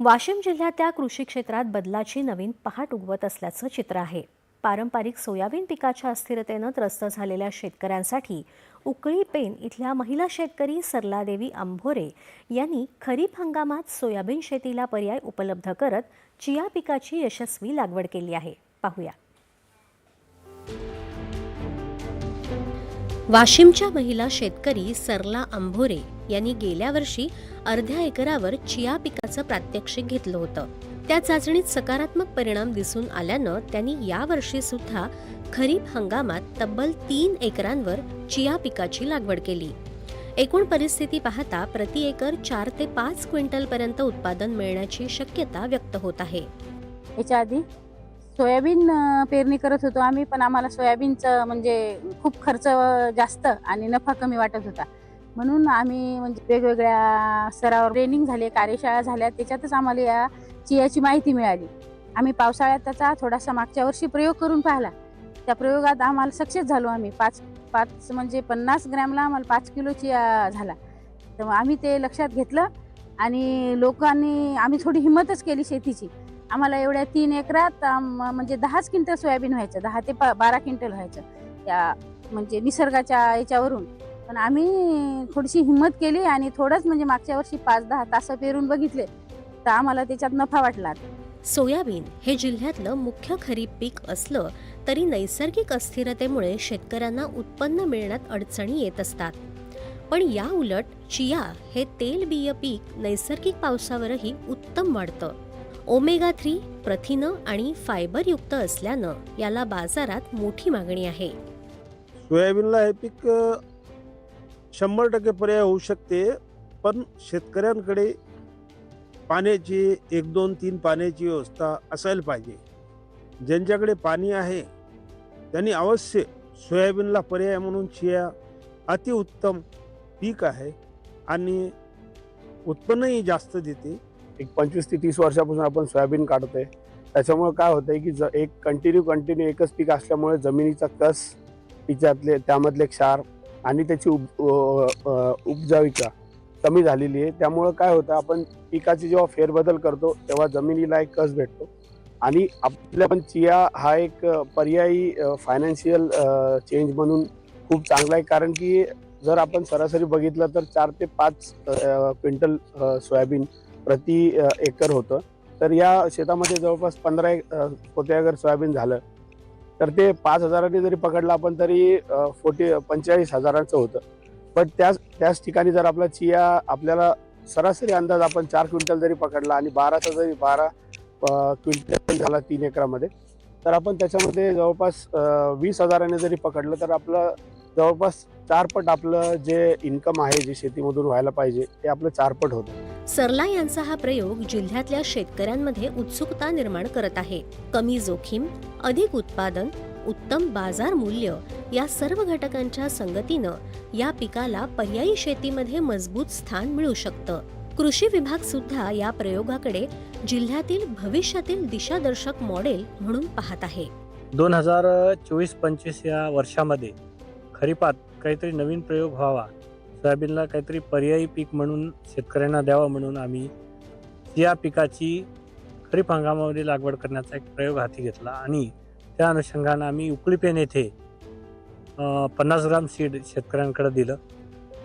वाशिम जिल्ह्यातल्या कृषी क्षेत्रात बदलाची नवीन पहाट उगवत असल्याचं चित्र आहे. पारंपरिक सोयाबीन पिकाच्या अस्थिरतेनं त्रस्त झालेल्या शेतकऱ्यांसाठी उकळी पेन इथल्या महिला शेतकरी सरलादेवी अंभोरे यांनी खरीप हंगामात सोयाबीन शेतीला पर्याय उपलब्ध करत चिया पिकाची यशस्वी लागवड केली आहे. पाहूया. वाशिमच्या महिला शेतकरी सरला अंभोरे यांनी गेल्या वर्षी अर्ध्या एकरावर चिया पिकाचं प्रात्यक्षिक घेतलं होतं. त्या चाचणीत सकारात्मक परिणाम दिसून आल्यानं त्यांनी यावर्षी सुद्धा खरीप हंगामात तब्बल तीन एकरांवर चिया पिकाची लागवड केली. एकूण परिस्थिती पाहता प्रति एकर चार ते पाच क्विंटलपर्यंत उत्पादन मिळण्याची शक्यता व्यक्त होत आहे. याच्या आधी सोयाबीन पेरणी करत होतो आम्ही पण आम्हाला सोयाबीनचं म्हणजे खूप खर्च जास्त आणि नफा कमी वाटत होता. म्हणून आम्ही म्हणजे वेगवेगळ्या स्तरावर ट्रेनिंग झाले कार्यशाळा झाल्या त्याच्यातच आम्हाला या चियाची माहिती मिळाली. आम्ही पावसाळ्यात त्याचा थोडासा मागच्या वर्षी प्रयोग करून पाहिला. त्या प्रयोगात आम्हाला सक्सेस झालो आम्ही. पाच पाच म्हणजे पन्नास ग्रॅमला आम्हाला पाच किलो चिया झाला. तर आम्ही ते लक्षात घेतलं आणि लोकांनी आम्ही थोडी हिंमतच केली शेतीची. आम्हाला एवढ्या तीन एकरात म्हणजे दहाच क्विंटल सोयाबीन व्हायचं दहा ते बारा क्विंटल व्हायचं. त्या म्हणजे निसर्गाच्या याच्यावरून. पण आम्ही थोडीशी हिंमत केली आणि थोडंच म्हणजे मागच्या वर्षी पाच दहा तास पेरून बघितले. तर आम्हाला त्याच्यात नफा वाटला. सोयाबीन हे जिल्ह्यातलं मुख्य खरीप पीक असलं तरी नैसर्गिक अस्थिरतेमुळे शेतकऱ्यांना उत्पन्न मिळण्यात अडचणी येत असतात. पण या उलट चिया हे तेलबिय पीक नैसर्गिक पावसावरही उत्तम वाढतं. ओमेगा थ्री प्रथिनं आणि फायबरयुक्त असल्यानं याला बाजारात मोठी मागणी आहे. सोयाबीनला हे पीक शंभर टक्के पर्याय होऊ शकते पण शेतकऱ्यांकडे पाण्याची एक दोन तीन पाण्याची व्यवस्था असायला पाहिजे. ज्यांच्याकडे पाणी आहे त्यांनी अवश्य सोयाबीनला पर्याय म्हणून चिया अतिउत्तम पीक आहे आणि उत्पन्नही जास्त देते. एक पंचवीस ते तीस वर्षापासून आपण सोयाबीन काढतोय. त्याच्यामुळे काय होतंय की ज एक कंटिन्यू कंटिन्यू एकच पीक असल्यामुळे जमिनीचा कस तिच्यातले त्यामधले क्षार आणि त्याची उब उपजाविका कमी झालेली आहे. त्यामुळं काय होतं आपण पिकाची जेव्हा फेरबदल करतो तेव्हा जमिनीला एक कस भेटतो. आणि आपल्या पण चिया हा एक पर्यायी फायनान्शियल चेंज म्हणून खूप चांगला आहे. कारण की जर आपण सरासरी बघितलं तर चार ते पाच क्विंटल सोयाबीन प्रति एकर होतं. तर या शेतामध्ये जवळपास पंधरा एक अ, अगर सोयाबीन झालं. तर ते पाच हजारांनी जरी पकडलं आपण तरी फोर्टी पंचेचाळीस हजाराचं होतं. पण त्याच त्याच ठिकाणी जर आपला चिया आपल्याला सरासरी अंदाज आपण चार क्विंटल जरी पकडला आणि बाराचा जरी बारा क्विंटल झाला तीन एकरामध्ये तर आपण त्याच्यामध्ये जवळपास वीस हजाराने जरी पकडलं तर आपलं जवळपास चारपट आपलं जे इन्कम आहे जे शेतीमधून व्हायला पाहिजे ते आपलं चारपट होतं. सरला यांचा हा प्रयोग जिल्ह्यातल्या शेतकऱ्यांमध्ये उत्सुकता निर्माण करत आहे. कमी जोखीम अधिक उत्पादन उत्तम बाजार मूल्य या सर्व घटकांच्या संगतीनं या पिकाला पर्यायी शेतीमध्ये मजबूत स्थान मिळू शकतं. कृषी विभाग सुद्धा या प्रयोगाकडे जिल्ह्यातील भविष्यातील दिशादर्शक मॉडेल म्हणून पाहत आहे. दोन हजार चोवीस पंचवीस या वर्षामध्ये खरीपात काहीतरी नवीन प्रयोग व्हावा सोयाबीनला काहीतरी पर्यायी पीक म्हणून शेतकऱ्यांना द्यावं म्हणून आम्ही या पिकाची खरीप हंगामामध्ये लागवड करण्याचा एक प्रयोग हाती घेतला. आणि त्या अनुषंगानं आम्ही उकळीपेन येथे पन्नास ग्राम सीड शेतकऱ्यांकडे दिलं.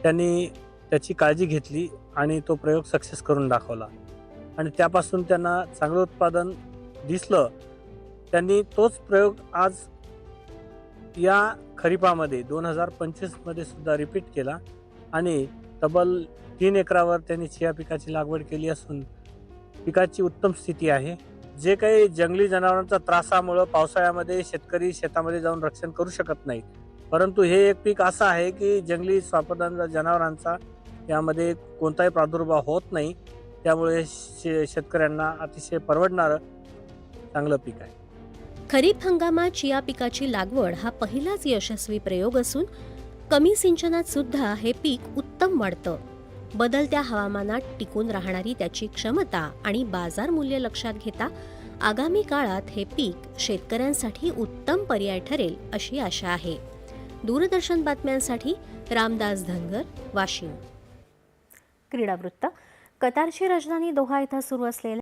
त्यांनी त्याची काळजी घेतली आणि तो प्रयोग सक्सेस करून दाखवला. आणि त्यापासून त्यांना चांगलं उत्पादन दिसलं. त्यांनी तोच प्रयोग आज या खरीपामध्ये दोन हजार पंचवीसमध्ये सुद्धा रिपीट केला. आणि तब्बल तीन एकरावर त्यांनी चिया पिकाची लागवड केली असून पिकाची उत्तम स्थिती आहे. जे काही जंगली जनावरांचा त्रासामुळं पावसाळ्यामध्ये शेतकरी शेतामध्ये जाऊन रक्षण करू शकत नाही परंतु हे एक पीक असं आहे की जंगली स्वापदांचा जनावरांचा यामध्ये कोणताही प्रादुर्भाव होत नाही. त्यामुळे शे शेतकऱ्यांना अतिशय परवडणारं चांगलं पीक आहे. खरीप हंगामात चिया पिकाची लागवड हा पहिलाच यशस्वी प्रयोग असून कमी सिंचनात सुद्धा हे पीक उत्तम वाढतं. बदलत्या हवामानात टिकून राहणारी त्याची क्षमता आणि बाजार मूल्य लक्षात घेता आगामी काळात हे पीक शेतकऱ्यांसाठी उत्तम पर्याय ठरेल अशी आशा आहे. दूरदर्शन बातम्यांसाठी रामदास धनगर वाशिम. क्रीडावृत्त. कतारची राजधानी दोहा इथं सुरू असलेल्या